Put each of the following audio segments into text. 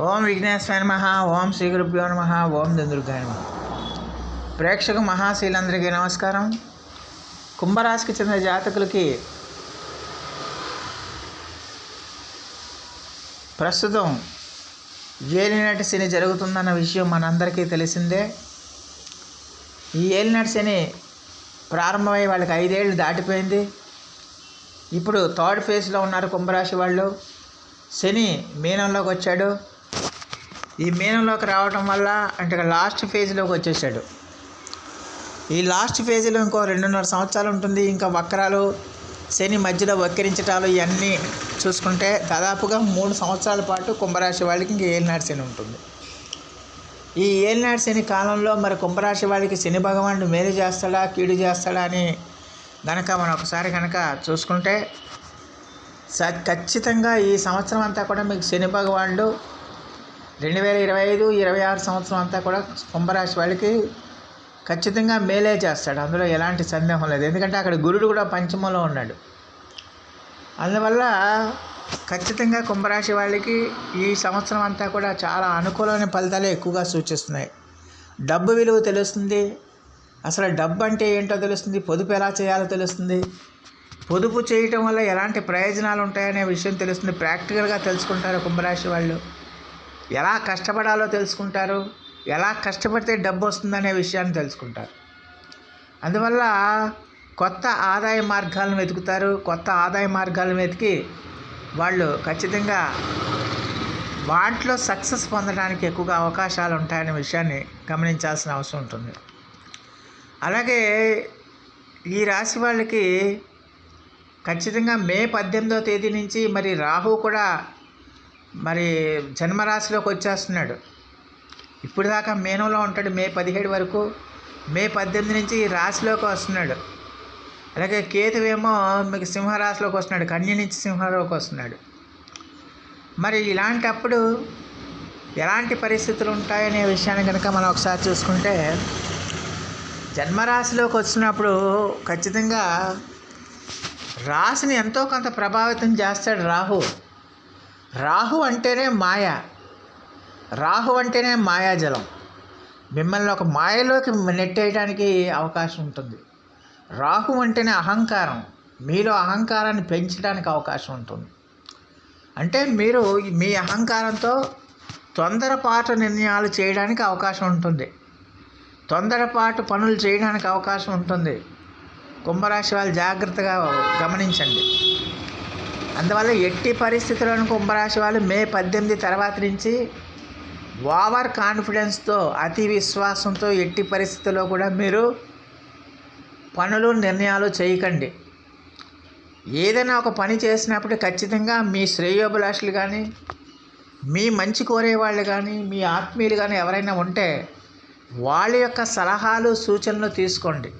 ఓం విఘ్నేశ్వర నమ ఓం శ్రీ గురుభ్యో నమ ఓం దుర్గాయ నమ. ప్రేక్షక మహాశీలందరికీ నమస్కారం. కుంభరాశికి చెందిన జాతకులకి ప్రస్తుతం ఏలినాటి శని జరుగుతుందన్న విషయం మనందరికీ తెలిసిందే. ఈ ఏలినాటి శని ప్రారంభమై వాళ్ళకి ఐదేళ్ళు దాటిపోయింది. ఇప్పుడు థర్డ్ ఫేజ్లో ఉన్నారు కుంభరాశి వాళ్ళు. శని మీనంలోకి వచ్చాడు. ఈ మీనంలోకి రావటం వల్ల అంటే లాస్ట్ ఫేజ్లోకి వచ్చేసాడు. ఈ లాస్ట్ ఫేజ్లో ఇంకో రెండున్నర సంవత్సరాలు ఉంటుంది. ఇంకా వక్రాలు శని మధ్యలో వక్రించటాలు ఇవన్నీ చూసుకుంటే దాదాపుగా మూడు సంవత్సరాల పాటు కుంభరాశి వాళ్ళకి ఇంక ఏలినాడు శని ఉంటుంది. ఈ ఏలినాడు శని కాలంలో మరి కుంభరాశి వాళ్ళకి శని భగవానుడు మేలు చేస్తాడా కీడు చేస్తాడా అని గనక మనం ఒకసారి కనుక చూసుకుంటే స ఖచ్చితంగా ఈ సంవత్సరం అంతా కూడా మీకు శని భగవానుడు రెండు వేల ఇరవై ఐదు ఇరవై ఆరు సంవత్సరం అంతా కూడా కుంభరాశి వాళ్ళకి ఖచ్చితంగా మేలే చేస్తాడు. అందులో ఎలాంటి సందేహం లేదు. ఎందుకంటే అక్కడ గురుడు కూడా పంచమంలో ఉన్నాడు. అందువల్ల ఖచ్చితంగా కుంభరాశి వాళ్ళకి ఈ సంవత్సరం అంతా కూడా చాలా అనుకూలమైన ఫలితాలే ఎక్కువగా సూచిస్తున్నాయి. డబ్బు విలువ తెలుస్తుంది. అసలు డబ్బు అంటే ఏంటో తెలుస్తుంది. పొదుపు ఎలా చేయాలో తెలుస్తుంది. పొదుపు చేయటం వల్ల ఎలాంటి ప్రయోజనాలు ఉంటాయనే విషయం తెలుస్తుంది. ప్రాక్టికల్గా తెలుసుకుంటారు కుంభరాశి వాళ్ళు. ఎలా కష్టపడాలో తెలుసుకుంటారు? ఎలా కష్టపడితే డబ్బు వస్తుందనే విషయాన్ని తెలుసుకుంటారు. అందువల్ల కొత్త ఆదాయ మార్గాలను వెతుకుతారు. కొత్త ఆదాయ మార్గాలను వెతికి వాళ్ళు ఖచ్చితంగా వాటిలో సక్సెస్ పొందడానికి ఎక్కువగా అవకాశాలు ఉంటాయనే విషయాన్ని గమనించాల్సిన అవసరం ఉంటుంది. అలాగే ఈ రాశి వాళ్ళకి ఖచ్చితంగా మే పద్దెనిమిదో తేదీ నుంచి మరి రాహు కూడా మరి జన్మరాశిలోకి వచ్చేస్తున్నాడు. ఇప్పుడు దాకా మేనంలో ఉంటాడు. మే పదిహేడు వరకు మే పద్దెనిమిది నుంచి ఈ రాశిలోకి వస్తున్నాడు. అలాగే కేతువేమో మీకు సింహరాశిలోకి వస్తున్నాడు. కన్య నుంచి సింహలోకి వస్తున్నాడు. మరి ఇలాంటప్పుడు ఎలాంటి పరిస్థితులు ఉంటాయనే విషయాన్ని కనుక మనం ఒకసారి చూసుకుంటే జన్మరాశిలోకి వచ్చినప్పుడు ఖచ్చితంగా రాశిని ఎంతో కొంత ప్రభావితం చేస్తాడు రాహు. రాహు అంటేనే మాయ. రాహు అంటేనే మాయాజలం. మిమ్మల్ని ఒక మాయలోకి నెట్టేయడానికి అవకాశం ఉంటుంది. రాహు అంటేనే అహంకారం. మీలో అహంకారాన్ని పెంచడానికి అవకాశం ఉంటుంది. అంటే మీరు మీ అహంకారంతో తొందరపాటు నిర్ణయాలు చేయడానికి అవకాశం ఉంటుంది. తొందరపాటు పనులు చేయడానికి అవకాశం ఉంటుంది. కుంభరాశి వాళ్ళు జాగ్రత్తగా గమనించండి. అందువల్ల ఎట్టి పరిస్థితులను కుంభరాశి వాళ్ళు మే పద్దెనిమిది తర్వాత నుంచి ఓవర్ కాన్ఫిడెన్స్తో అతి విశ్వాసంతో ఎట్టి పరిస్థితుల్లో కూడా మీరు పనులు నిర్ణయాలు చేయకండి. ఏదైనా ఒక పని చేసినప్పుడు ఖచ్చితంగా మీ శ్రేయోభిలాషులు కానీ మీ మంచి కోరే వాళ్ళు కానీ మీ ఆత్మీయులు కానీ ఎవరైనా ఉంటే వాళ్ళ యొక్క సలహాలు సూచనలు తీసుకోండి.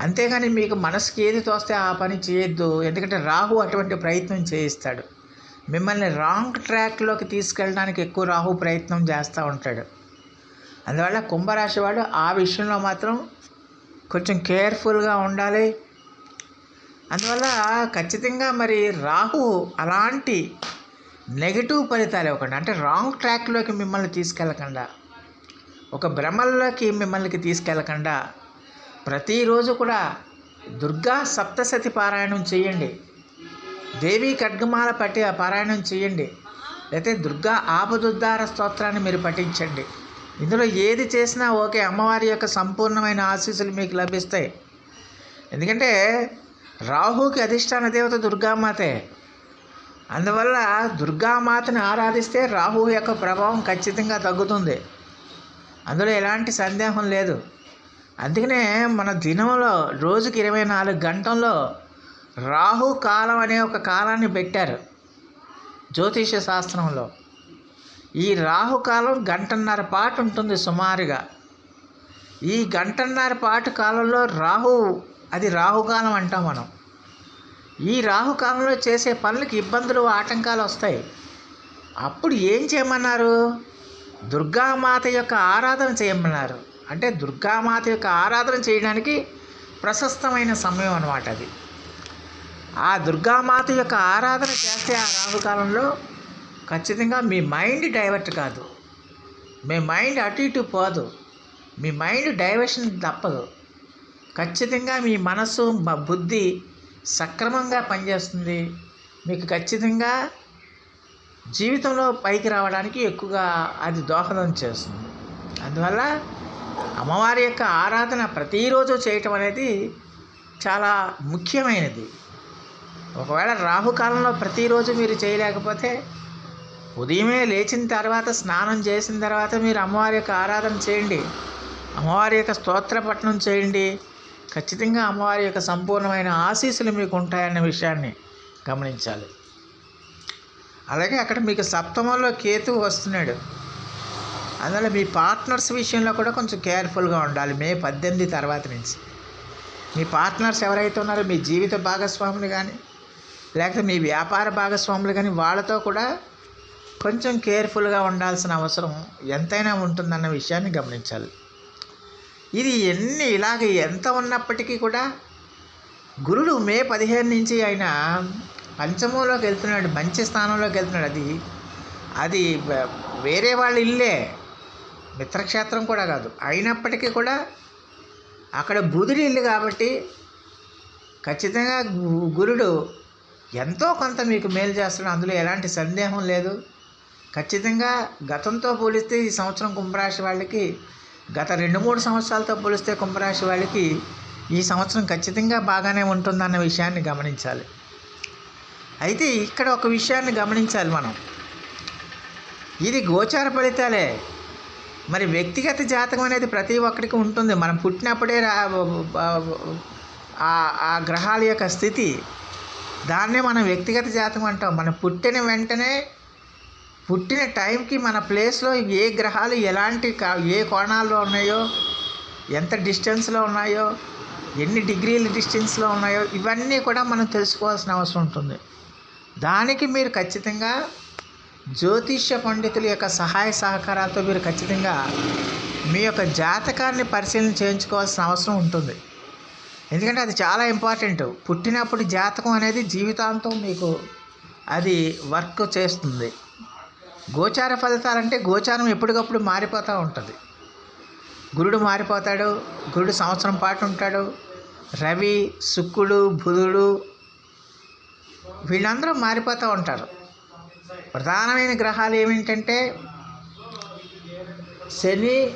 అంతేగాని మీకు మనసుకి ఏది తోస్తే ఆ పని చేయొద్దు. ఎందుకంటే రాహు అటువంటి ప్రయత్నం చేయిస్తాడు. మిమ్మల్ని రాంగ్ ట్రాక్లోకి తీసుకెళ్ళడానికి ఎక్కువ రాహు ప్రయత్నం చేస్తూ ఉంటాడు. అందువల్ల కుంభరాశి వాడు ఆ విషయంలో మాత్రం కొంచెం కేర్ఫుల్గా ఉండాలి. అందువల్ల ఖచ్చితంగా మరి రాహు అలాంటి నెగిటివ్ ఫలితాలు ఇవ్వకండి అంటే రాంగ్ ట్రాక్లోకి మిమ్మల్ని తీసుకెళ్ళకుండా ఒక భ్రమల్లోకి మిమ్మల్ని తీసుకెళ్ళకుండా ప్రతిరోజు కూడా దుర్గా సప్తశతి పారాయణం చేయండి. దేవి ఖడ్గమాల పట్టి పారాయణం చేయండి. లేకపోతే దుర్గా ఆపదుద్ధార స్తోత్రాన్ని మీరు పఠించండి. ఇందులో ఏది చేసినా ఓకే అమ్మవారి యొక్క సంపూర్ణమైన ఆశీస్సులు మీకు లభిస్తాయి. ఎందుకంటే రాహుకి అధిష్టాన దేవత దుర్గామాతే. అందువల్ల దుర్గామాతను ఆరాధిస్తే రాహు యొక్క ప్రభావం ఖచ్చితంగా తగ్గుతుంది. అందులో ఎలాంటి సందేహం లేదు. అందుకనే మన దినంలో రోజుకి ఇరవై నాలుగు గంటల్లో రాహు కాలం అనే ఒక కాలాన్ని పెట్టారు జ్యోతిష శాస్త్రంలో. ఈ రాహుకాలం గంటన్నర పాటు ఉంటుంది సుమారుగా. ఈ గంటన్నర పాటు కాలంలో రాహు అది రాహుకాలం అంటాం మనం. ఈ రాహుకాలంలో చేసే పనులకి ఇబ్బందులు ఆటంకాలు వస్తాయి. అప్పుడు ఏం చేయమన్నారు? దుర్గామాత యొక్క ఆరాధన చేయమన్నారు. అంటే దుర్గామాత యొక్క ఆరాధన చేయడానికి ప్రశస్తమైన సమయం అన్నమాట అది. ఆ దుర్గామాత యొక్క ఆరాధన చేస్తే ఆ రాహుకాలంలో ఖచ్చితంగా మీ మైండ్ డైవర్ట్ కాదు. మీ మైండ్ అటు ఇటు పోదు. మీ మైండ్ డైవర్షన్ తప్పదు. ఖచ్చితంగా మీ మనసు బుద్ధి సక్రమంగా పనిచేస్తుంది. మీకు ఖచ్చితంగా జీవితంలో పైకి రావడానికి ఎక్కువగా అది దోహదం చేస్తుంది. అందువల్ల అమ్మవారి యొక్క ఆరాధన ప్రతిరోజు చేయటం అనేది చాలా ముఖ్యమైనది. ఒకవేళ రాహుకాలంలో ప్రతిరోజు మీరు చేయలేకపోతే ఉదయమే లేచిన తర్వాత స్నానం చేసిన తర్వాత మీరు అమ్మవారి యొక్క ఆరాధన చేయండి. అమ్మవారి యొక్క స్తోత్ర పట్టణం చేయండి. ఖచ్చితంగా అమ్మవారి యొక్క సంపూర్ణమైన ఆశీస్సులు మీకు ఉంటాయన్న విషయాన్ని గమనించాలి. అలాగే అక్కడ మీకు సప్తమంలో కేతువు వస్తున్నాడు. అందువల్ల మీ పార్ట్నర్స్ విషయంలో కూడా కొంచెం కేర్ఫుల్గా ఉండాలి. మే పద్దెనిమిది తర్వాత నుంచి. మీ పార్ట్నర్స్ ఎవరైతే ఉన్నారో మీ జీవిత భాగస్వాములు కానీ లేకపోతే మీ వ్యాపార భాగస్వాములు కానీ వాళ్ళతో కూడా కొంచెం కేర్ఫుల్గా ఉండాల్సిన అవసరం ఎంతైనా ఉంటుందన్న విషయాన్ని గమనించాలి. ఇది ఎన్ని ఇలాగ ఎంత ఉన్నప్పటికీ కూడా గురుడు మే పదిహేను నుంచి ఆయన పంచమంలోకి వెళ్తున్నాడు మంచి స్థానంలోకి వెళ్తున్నాడు. అది అది వేరే వాళ్ళ ఇల్లే. మిత్రక్షేత్రం కూడా కాదు. అయినప్పటికీ కూడా అక్కడ బుధుడి ఇల్లు కాబట్టి ఖచ్చితంగా గురుడు ఎంతో కొంత మీకు మేలు చేస్తున్నాడు. అందులో ఎలాంటి సందేహం లేదు. ఖచ్చితంగా గతంతో పోలిస్తే ఈ సంవత్సరం కుంభరాశి వాళ్ళకి గత రెండు మూడు సంవత్సరాలతో పోలిస్తే కుంభరాశి వాళ్ళకి ఈ సంవత్సరం ఖచ్చితంగా బాగానే ఉంటుందన్న విషయాన్ని గమనించాలి. అయితే ఇక్కడ ఒక విషయాన్ని గమనించాలి మనం. ఇది గోచార ఫలితాలే. మరి వ్యక్తిగత జాతకం అనేది ప్రతి ఒక్కరికి ఉంటుంది. మనం పుట్టినప్పుడే రా ఆ- గ్రహాల యొక్క స్థితి దాన్నే మనం వ్యక్తిగత జాతకం అంటాం. మనం పుట్టిన వెంటనే పుట్టిన టైంకి మన ప్లేస్లో ఏ గ్రహాలు ఎలాంటి ఏ కోణాల్లో ఉన్నాయో ఎంత డిస్టెన్స్లో ఉన్నాయో ఎన్ని డిగ్రీల డిస్టెన్స్లో ఉన్నాయో ఇవన్నీ కూడా మనం తెలుసుకోవాల్సిన అవసరం ఉంటుంది. దానికి మీరు ఖచ్చితంగా జ్యోతిష్య పండితుల యొక్క సహాయ సహకారాలతో మీరు ఖచ్చితంగా మీ యొక్క జాతకాన్ని పరిశీలన చేయించుకోవాల్సిన అవసరం ఉంటుంది. ఎందుకంటే అది చాలా ఇంపార్టెంట్. పుట్టినప్పుడు జాతకం అనేది జీవితాంతం మీకు అది వర్క్ చేస్తుంది. గోచార ఫలితాలంటే గోచారం ఎప్పటికప్పుడు మారిపోతూ ఉంటుంది. గురుడు మారిపోతాడు గురుడు సంవత్సరం పాటు ఉంటాడు రవి శుక్రుడు బుధుడు వీళ్ళందరూ మారిపోతూ ఉంటారు. ప్రధానమైన గ్రహాలు ఏమిటంటే శని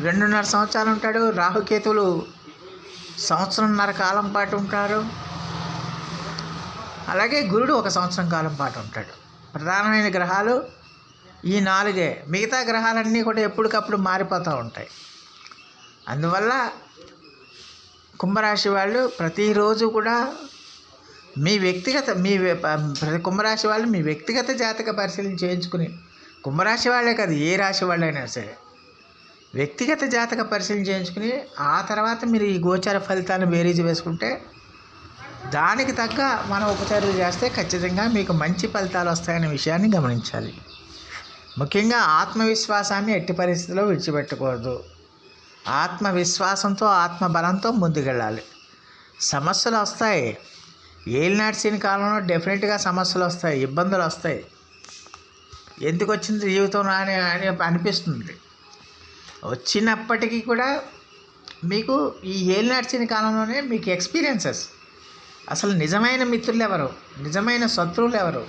రెండున్నర సంవత్సరాలు ఉంటాడు రాహుకేతువులు సంవత్సరంన్నర కాలం పాటు ఉంటారు. అలాగే గురుడు ఒక సంవత్సరం కాలం పాటు ఉంటాడు. ప్రధానమైన గ్రహాలు ఈ నాలుగే. మిగతా గ్రహాలన్నీ కూడా ఎప్పటికప్పుడు మారిపోతూ ఉంటాయి. అందువల్ల కుంభరాశి వాళ్ళు ప్రతిరోజు కూడా మీ వ్యక్తిగత మీ ప్రతి కుంభరాశి వాళ్ళు మీ వ్యక్తిగత జాతక పరిశీలన చేయించుకుని కుంభరాశి వాళ్ళే కాదు ఏ రాశి వాళ్ళైనా సరే వ్యక్తిగత జాతక పరిశీలన చేయించుకుని ఆ తర్వాత మీరు ఈ గోచార ఫలితాలను బేరీజు వేసుకుంటే దానికి తగ్గ మనం ఉపచారాలు చేస్తే ఖచ్చితంగా మీకు మంచి ఫలితాలు వస్తాయనే విషయాన్ని గమనించాలి. ముఖ్యంగా ఆత్మవిశ్వాసాన్ని ఎట్టి పరిస్థితిలో విడిచిపెట్టకూడదు. ఆత్మవిశ్వాసంతో ఆత్మబలంతో ముందుకెళ్ళాలి. సమస్యలు వస్తాయి. ఏలి నడిచిన కాలంలో డెఫినెట్గా సమస్యలు వస్తాయి ఇబ్బందులు వస్తాయి. ఎందుకు వచ్చింది జీవితం అని అని అనిపిస్తుంది. వచ్చినప్పటికీ కూడా మీకు ఈ ఏలినాటి నడిచిన కాలంలోనే మీకు ఎక్స్పీరియన్సెస్ అసలు నిజమైన మిత్రులు ఎవరు? నిజమైన శత్రువులు ఎవరు?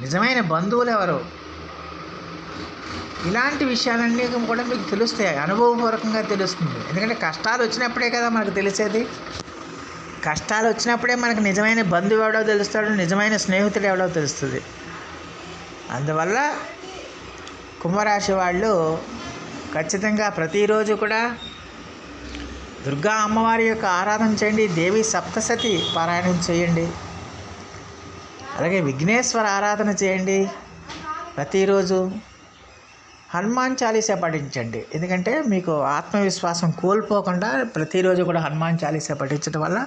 నిజమైన బంధువులు ఎవరు? ఇలాంటి విషయాలన్నీ కూడా మీకు తెలుస్తాయి అనుభవపూర్వకంగా తెలుస్తుంది. ఎందుకంటే కష్టాలు వచ్చినప్పుడే కదా మనకు తెలిసేది. కష్టాలు వచ్చినప్పుడే మనకు నిజమైన బంధువు ఎవడో తెలుస్తాడు నిజమైన స్నేహితుడు ఎవడో తెలుస్తుంది. అందువల్ల కుంభరాశి వాళ్ళు ఖచ్చితంగా ప్రతిరోజు కూడా దుర్గా అమ్మవారి యొక్క ఆరాధన చేయండి దేవి సప్తసతి పారాయణం చేయండి అలాగే విఘ్నేశ్వర ఆరాధన చేయండి. ప్రతిరోజు హనుమాన్ చాలీసా పఠించండి. ఎందుకంటే మీకు ఆత్మవిశ్వాసం కోల్పోకుండా ప్రతిరోజు కూడా హనుమాన్ చాలీసా పఠించడం వల్ల